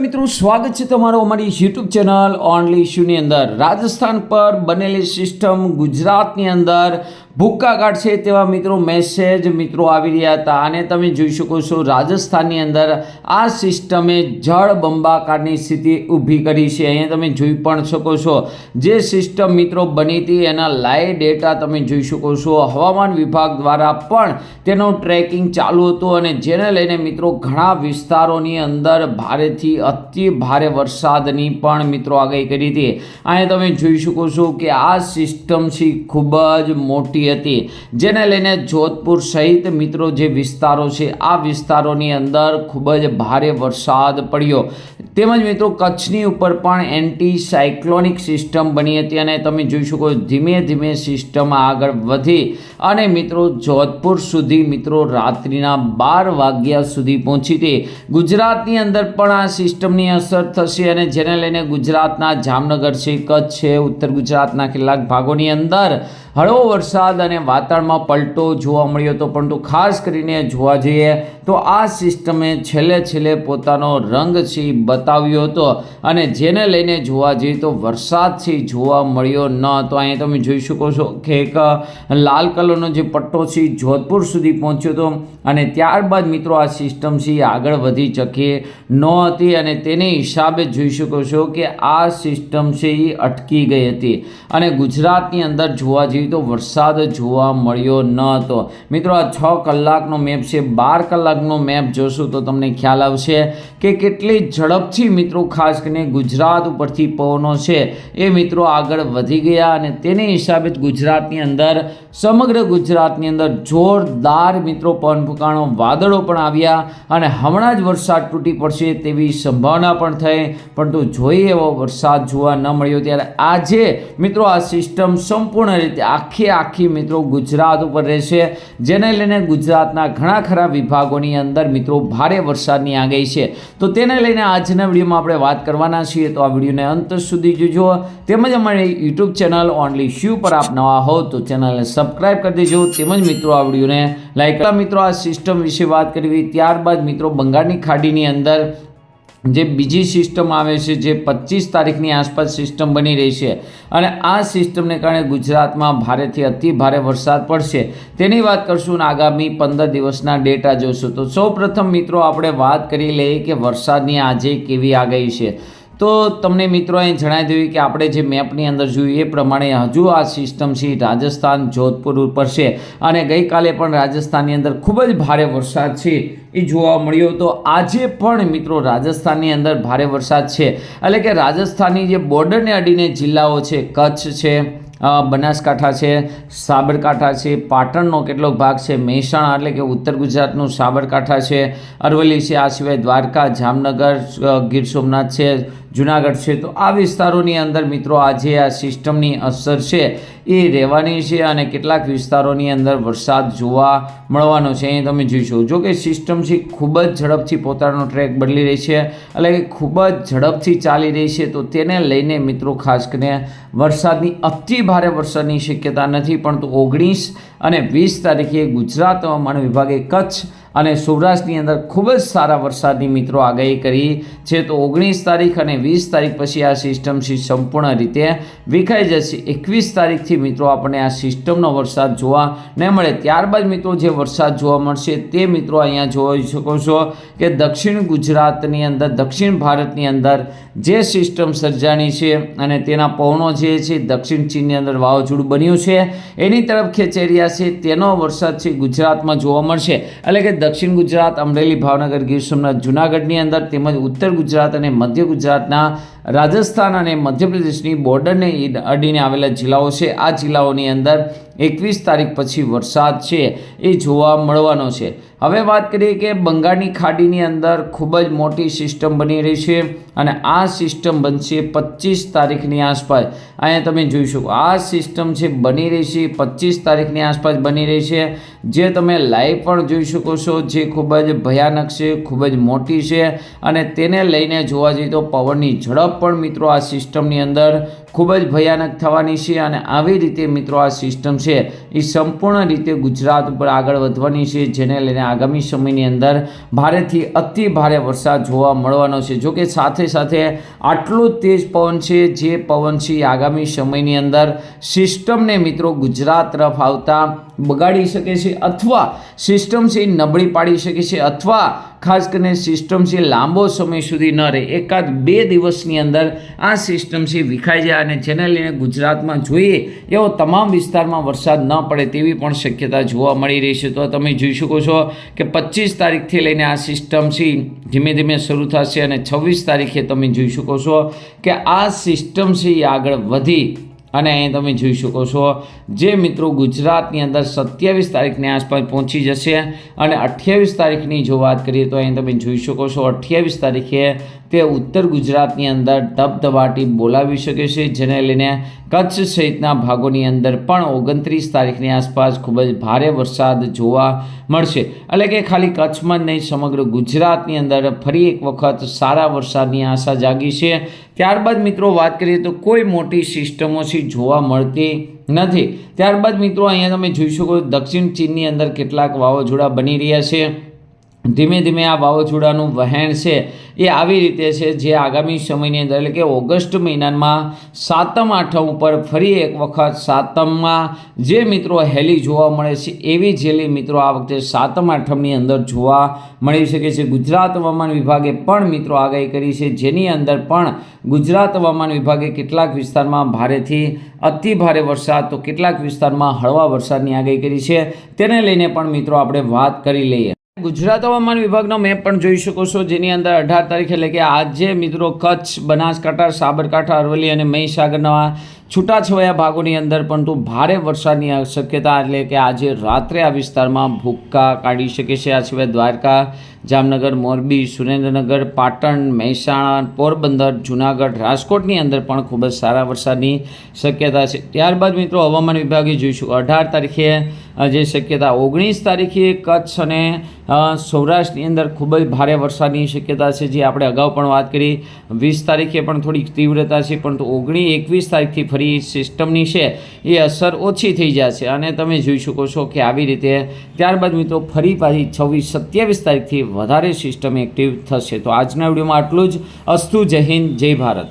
મિત્રો, સ્વાગત છે તમારું અમારી યુટ્યુબ ચેનલ ઓનલી ઇશ્યુની અંદર. રાજસ્થાન પર બનેલી સિસ્ટમ ગુજરાતની અંદર ભૂક્કા કાઢશે તેવા મિત્રો મેસેજ મિત્રો આવી રહ્યા હતા. અને તમે જોઈ શકો છો રાજસ્થાનની અંદર આ સિસ્ટમે જળ બંબાકારની સ્થિતિ ઊભી કરી છે. અહીંયા તમે જોઈ પણ શકો છો જે સિસ્ટમ મિત્રો બની હતી એના લાઈવ ડેટા તમે જોઈ શકો છો. હવામાન વિભાગ દ્વારા પણ તેનું ટ્રેકિંગ ચાલુ હતું અને જેને લઈને મિત્રો ઘણા વિસ્તારોની અંદર ભારેથી અતિ ભારે વરસાદની પણ મિત્રો આગાહી કરી હતી. અહીંયા તમે જોઈ શકો છો કે આ સિસ્ટમ છે ખૂબ જ મોટી હતી. જેને લઈને જોધપુર સહિત મિત્રો જે વિસ્તારો છે, આ વિસ્તારોની અંદર ખૂબ જ ભારે વરસાદ પડ્યો. તેમજ મિત્રો કચ્છની ઉપર પણ એન્ટી સાયક્લોનિક સિસ્ટમ બની હતી અને તમે જોઈ શકો ધીમે ધીમે સિસ્ટમ આગળ વધી. અને મિત્રો જોધપુર સુધી મિત્રો રાત્રિના બાર વાગ્યા સુધી પહોંચી હતી. ગુજરાતની અંદર પણ આ સિસ્ટમની અસર થશે અને જેને લઈને ગુજરાતના જામનગર છે, કચ્છ છે, ઉત્તર ગુજરાતના કેટલાક ભાગોની અંદર હળવો વરસાદ અને વાતાવરણમાં પલટો જોવા મળ્યો હતો, પરંતુ ખાસ કરીને જોવા જઈએ તો આ સિસ્ટમે છેલ્લે છેલ્લે પોતાનો રંગ છે બતાવ્યો હતો. અને જેને લઈને જોવા જઈએ તો વરસાદ છે જોવા મળ્યો ન હતો. અહીંયા તમે જોઈ શકો છો કે એક લાલ કલરનો જે પટ્ટો છે જોધપુર સુધી પહોંચ્યો હતો. અને ત્યારબાદ મિત્રો આ સિસ્ટમ છે આગળ વધી શકી ન હતી અને તેને હિસાબે જોઈ શકો છો કે આ સિસ્ટમ છે એ અટકી ગઈ હતી. અને ગુજરાતની અંદર જોવા જઈએ તો વરસાદ જોવા મળ્યો ન હતો. મિત્રો, આ છ કલાકનો મેપ છે. બાર કલાકનો મેપ જોશું તો તમને ખ્યાલ આવશે કે કેટલી ઝડપથી મિત્રો ખાસ કરીને ગુજરાત ઉપરથી પવનો છે એ મિત્રો આગળ વધી ગયા અને તેને હિસાબે ગુજરાતની અંદર, સમગ્ર ગુજરાતની અંદર જોરદાર મિત્રો પવન ફૂંકાણો, વાદળો પણ આવ્યા અને હમણાં જ વરસાદ તૂટી પડશે તેવી સંભાવના પણ થઈ. પરંતુ જોઈએ એવો વરસાદ જોવા ન મળ્યો ત્યારે આજે મિત્રો આ સિસ્ટમ સંપૂર્ણ રીતે આખી આખી મિત્રો ગુજરાત ઉપર રહેશે. જેને લઈને ગુજરાતના ઘણા ખરા વિભાગોની અંદર મિત્રો ભારે વરસાદની આગાહી છે. તો તેને લઈને આજના વિડીયોમાં આપણે વાત કરવાના છીએ. તો આ વિડીયોને અંત સુધી જોજો. તેમજ અમારી યુટ્યુબ ચેનલ ઓનલી શ્યુ પર આપ નવા હો તો ચેનલને સબસ્ક્રાઇબ કરી દેજો. તેમજ મિત્રો આ વિડીયોને લાઈક મિત્રો આ સિસ્ટમ વિશે વાત કરવી ત્યારબાદ મિત્રો બંગાળની ખાડીની અંદર જે બીજી સિસ્ટમ આવે છે, જે પચીસ તારીખની આસપાસ સિસ્ટમ બની રહી છે. અને આ સિસ્ટમને કારણે ગુજરાતમાં ભારેથી અતિ ભારે વરસાદ પડશે. તેની વાત કરશું આગામી પંદર દિવસના ડેટા જોશું. તો સૌ પ્રથમ મિત્રો, આપણે વાત કરી લઈએ કે વરસાદની આજે કેવી આગાહી છે. તો તમને મિત્રો અહીં જણાવી દેવી કે આપણે જે મેપની અંદર જોયું એ પ્રમાણે હજુ આ સિસ્ટમ છે રાજસ્થાન, જોધપુર ઉપર છે. અને ગઈકાલે પણ રાજસ્થાનની અંદર ખૂબ જ ભારે વરસાદ છે એ જોવા મળ્યો. તો આજે પણ મિત્રો રાજસ્થાનની અંદર ભારે વરસાદ છે. એટલે કે રાજસ્થાનની જે બોર્ડરને અડીને જિલ્લાઓ છે, કચ્છ છે બનાસકાંઠા છે, સાબરકાંઠા છે, પાટણનો કેટલોક ભાગ છે, મહેસાણા એટલે કે ઉત્તર ગુજરાતનું સાબરકાંઠા છે, અરવલ્લી છે, આ સિવાય દ્વારકા, જામનગર ગીર સોમનાથ છે જુનાગઢ છે. તો આ વિસ્તારોની અંદર મિત્રો આજે આ સિસ્ટમની અસર છે એ રહેવાની છે અને કેટલાક વિસ્તારોની અંદર વરસાદ જોવા મળવાનો છે. અહીં તમે જોઈશો જો કે સિસ્ટમ છે ખૂબ જ ઝડપથી પોતાનો ટ્રેક બદલી રહી છે એટલે કે ખૂબ જ ઝડપથી ચાલી રહી છે. તો તેને લઈને મિત્રો ખાસ કરીને વરસાદની અતિ ભારે વરસાદની શક્યતા નથી પરંતુ ઓગણીસ અને વીસ તારીખે ગુજરાત હવામાન વિભાગે કચ્છ અને સૌરાષ્ટ્રની અંદર ખૂબ જ સારા વરસાદની મિત્રો આગાહી કરી છે તો ઓગણીસ તારીખ અને વીસ તારીખ પછી આ સિસ્ટમ સંપૂર્ણ રીતે વિખાઈ જશે. એકવીસ તારીખથી મિત્રો આપણને આ સિસ્ટમનો વરસાદ જોવા નહીં મળે. ત્યારબાદ મિત્રો જે વરસાદ જોવા મળશે તે મિત્રો અહીંયા જોઈ શકો છો કે દક્ષિણ ગુજરાતની અંદર, દક્ષિણ ભારતની અંદર જે સિસ્ટમ સર્જાણી છે અને તેના પવનો જે છે દક્ષિણ ચીનની અંદર વાવાઝોડું બન્યું છે એની તરફ ખેંચાઈ રહ્યા છે. તેનો વરસાદ છે ગુજરાતમાં જોવા મળશે. એટલે કે દક્ષિણ ગુજરાત, અમરેલી, ભાવનગર, ગીર સોમનાથ, જુનાગઢની અંદર તેમજ ઉત્તર ગુજરાત અને મધ્ય ગુજરાતના રાજસ્થાન અને મધ્યપ્રદેશની બોર્ડરને અડીને આવેલા જિલ્લાઓ છે. આ જિલ્લાઓની અંદર એકવીસ તારીખ પછી વરસાદ છે એ જોવા મળવાનો છે. હવે વાત કરીએ કે બંગાળની ખાડીની અંદર ખૂબ જ મોટી સિસ્ટમ બની રહી છે અને આ સિસ્ટમ બનશે પચીસ તારીખની આસપાસ. અહીંયા તમે જોઈ શકો, આ સિસ્ટમ છે બની રહી છે પચીસ તારીખની આસપાસ બની રહી છે. જે તમે લાઈવ પણ જોઈ શકો છો જે ખૂબ જ ભયાનક છે, ખૂબ જ મોટી છે અને તેને લઈને જોવા જઈએ તો પવનની ઝડપ પણ મિત્રો આ સિસ્ટમની અંદર ખૂબ જ ભયાનક થવાની છે અને આવી રીતે મિત્રો આ સિસ્ટમ છે એ સંપૂર્ણ રીતે ગુજરાત ઉપર આગળ વધવાની છે, જેને લઈને આગામી સમયની અંદર ભારેથી અતિ ભારે વરસાદ જોવા મળવાનો છે. જોકે સાથે સાથે આટલો તેજ પવન છે, જે પવન છે આગામી સમયની અંદર સિસ્ટમને મિત્રો ગુજરાત તરફ આવતા બગાડી શકે છે અથવા સિસ્ટમ છે એ નબળી પાડી શકે છે અથવા ખાસ કરીને સિસ્ટમ છે લાંબો સમય સુધી ન રહે. એકાદ બે દિવસની અંદર આ સિસ્ટમ છે વિખાઈ જાય અને જેને લઈને ગુજરાતમાં જોઈએ એવો તમામ વિસ્તારમાં વરસાદ ન પડે તેવી પણ શક્યતા જોવા મળી રહી છે. તો તમે જોઈ શકો છો કે પચીસ તારીખથી લઈને આ સિસ્ટમ છે ધીમે ધીમે શરૂ થશે અને છવ્વીસ તારીખે તમે જોઈ શકો છો કે આ સિસ્ટમ આગળ વધી અને અહીં તમે જોઈ શકો છો જે મિત્રો ગુજરાતની અંદર સત્યાવીસ તારીખની આસપાસ પહોંચી જશે અને અઠ્યાવીસ તારીખની જો વાત કરીએ તો અહીં તમે જોઈ શકો છો અઠ્યાવીસ તારીખે તે ઉત્તર ગુજરાતની અંદર ધબધબાટી બોલાવી શકે છે, જેને લઈને કચ્છ સહિતના ભાગોની અંદર પણ ઓગણત્રીસ તારીખની આસપાસ ખૂબ જ ભારે વરસાદ જોવા મળશે. એટલે કે ખાલી કચ્છમાં જ નહીં, સમગ્ર ગુજરાતની અંદર ફરી એક વખત સારા વરસાદની આશા જાગી છે. ત્યારબાદ મિત્રો વાત કરીએ તો કોઈ મોટી સિસ્ટમોથી જોવા મળતી નથી. ત્યારબાદ મિત્રો અહીંયા તમે જોઈ શકો દક્ષિણ ચીનની અંદર કેટલાક વાવાઝોડા બની રહ્યા છે. ધીમે ધીમે આ વાવાઝોડાનું વહેણ છે એ આવી રીતે છે જે આગામી સમયની અંદર એટલે કે ઓગસ્ટ મહિનામાં સાતમ આઠમ ઉપર ફરી એક વખત સાતમમાં જે મિત્રો હેલી જોવા મળે છે એવી જેલી મિત્રો આ વખતે સાતમ આઠમની અંદર જોવા મળી શકે છે. ગુજરાત હવામાન વિભાગે પણ મિત્રો આગાહી કરી છે. જેની અંદર પણ ગુજરાત હવામાન વિભાગે કેટલાક વિસ્તારમાં ભારેથી અતિ ભારે વરસાદ તો કેટલાક વિસ્તારમાં હળવા વરસાદની આગાહી કરી છે. તેને લઈને પણ મિત્રો આપણે વાત કરી લઈએ. ગુજરાત હવામાન વિભાગનો મેપ પણ જોઈ શકો છો, જેની અંદર અઢાર તારીખ એટલે કે આજે મિત્રો કચ્છ, બનાસકાંઠા, સાબરકાંઠા, અરવલ્લી અને મહીસાગરના છૂટાછવાયા ભાગોની અંદર પરંતુ ભારે વરસાદની શક્યતા એટલે કે આજે રાત્રે આ વિસ્તારમાં ભૂક્કા કાઢી શકે છે. આ સિવાય દ્વારકા જામનગર, મોરબી, સુરેન્દ્રનગર, પાટણ, મહેસાણા, પોરબંદર, જુનાગઢ, રાજકોટની અંદર પણ ખૂબ જ સારા વરસાદની શક્યતા છે. ત્યારબાદ મિત્રો હવામાન વિભાગે જોઈશું. અઢાર તારીખે જે શક્યતા, ઓગણીસ તારીખે કચ્છ અને સૌરાષ્ટ્રની અંદર ખૂબ જ ભારે વરસાદની શક્યતા છે. જે આપણે અગાઉ પણ વાત કરી, વીસ તારીખે પણ થોડીક તીવ્રતા છે, પરંતુ ઓગણીસ એકવીસ તારીખથી ફરી સિસ્ટમની છે. એ અસર ઓછી થઈ જશે. અને તમે જોઈ શકો છો કે આવી રીતે ત્યારબાદ મિત્રો ફરી પાછી છવ્વીસ સત્યાવીસ તારીખથી વધારે સિસ્ટમ એક્ટિવ થશે. તો આજના વિડીયોમાં આટલું જ. અસ્તુ જય હિન્દ જય ભારત.